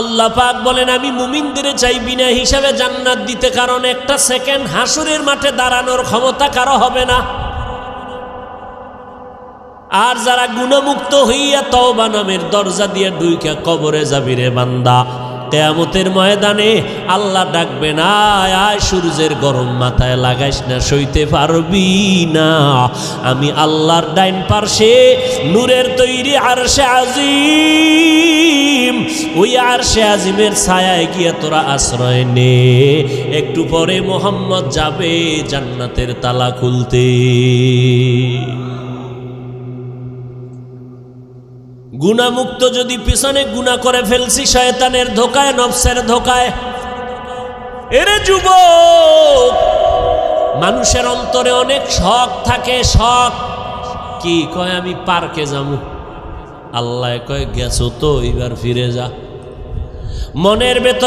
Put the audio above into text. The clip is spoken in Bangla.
আল্লাহ পাক বলেন, আমি মুমিনদের চাই বিনা হিসাবে জান্নাত দিতে, কারণ একটা সেকেন্ড হাসুরের মাঠে দাঁড়ানোর ক্ষমতা কারও হবে না। আর যারা গুণমুক্ত হইয়া তওবা নামের দরজা দিয়ে ডুইকা কবরে যাবি রে বান্দা। কেয়ামতের ময়দানে আল্লাহ ডাকবে না আয়, সূর্যের গরম মাথায় লাগাইস না, সইতে পারবি না। আমি আল্লাহর ডাইন পার্শ্বে নূরের তৈরি আরশে আজিম ওই আরশে আজিমের ছায়ায় গিয়ে তোরা আশ্রয় নে। একটু পরে মোহাম্মদ যাবে জান্নাতের তালা খুলতে। গুণামুক্ত যদি পিছনে গুণা করে ফেলছি শয়তানের ধোকায়, নফসের ধোকায়। এরে যুব মানুষের অন্তরে অনেক শখ থাকে, শখ। কি কয় আমি পার্কে যাব? আল্লাহ কয় গেছো তো এবার ফিরে যা। মনের ভেতরে